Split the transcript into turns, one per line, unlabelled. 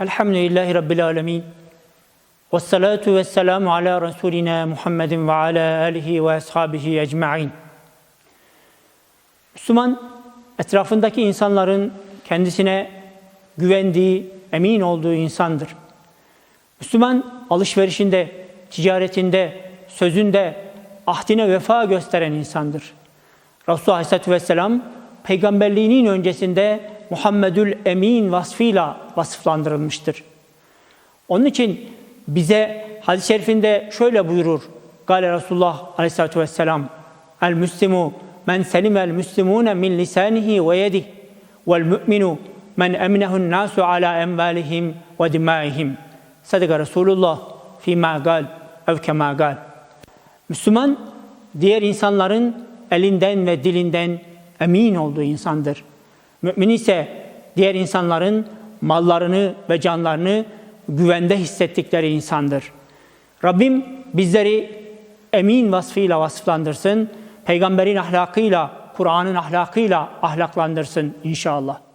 Elhamdülillahi Rabbil Alemin. Ve salatu ve selamu ala Resulina Muhammedin ve ala alihi ve ashabihi ecma'in. Müslüman, etrafındaki insanların kendisine güvendiği, emin olduğu insandır. Müslüman, alışverişinde, ticaretinde, sözünde, ahdine vefa gösteren insandır. Resulullah Aleyhisselatü Vesselam, peygamberliğinin öncesinde Muhammedül Emin vasfıyla vasıflandırılmıştır. Onun için bize hadis-i şerifinde şöyle buyurur. Gale Resulullah Aleyhisselatü Vesselam, El Müslimu men selimel müslimune min lisanihi ve yedih vel mü'minu men emnehun nasu ala envalihim ve dimaihim. Sadaka Resulullah fîmâ gal ev kemâ gal. Müslüman, diğer insanların elinden ve dilinden emin olduğu insandır. Mümin ise diğer insanların mallarını ve canlarını güvende hissettikleri insandır. Rabbim bizleri emin vasfıyla vasıflandırsın, peygamberin ahlakıyla, Kur'an'ın ahlakıyla ahlaklandırsın inşallah.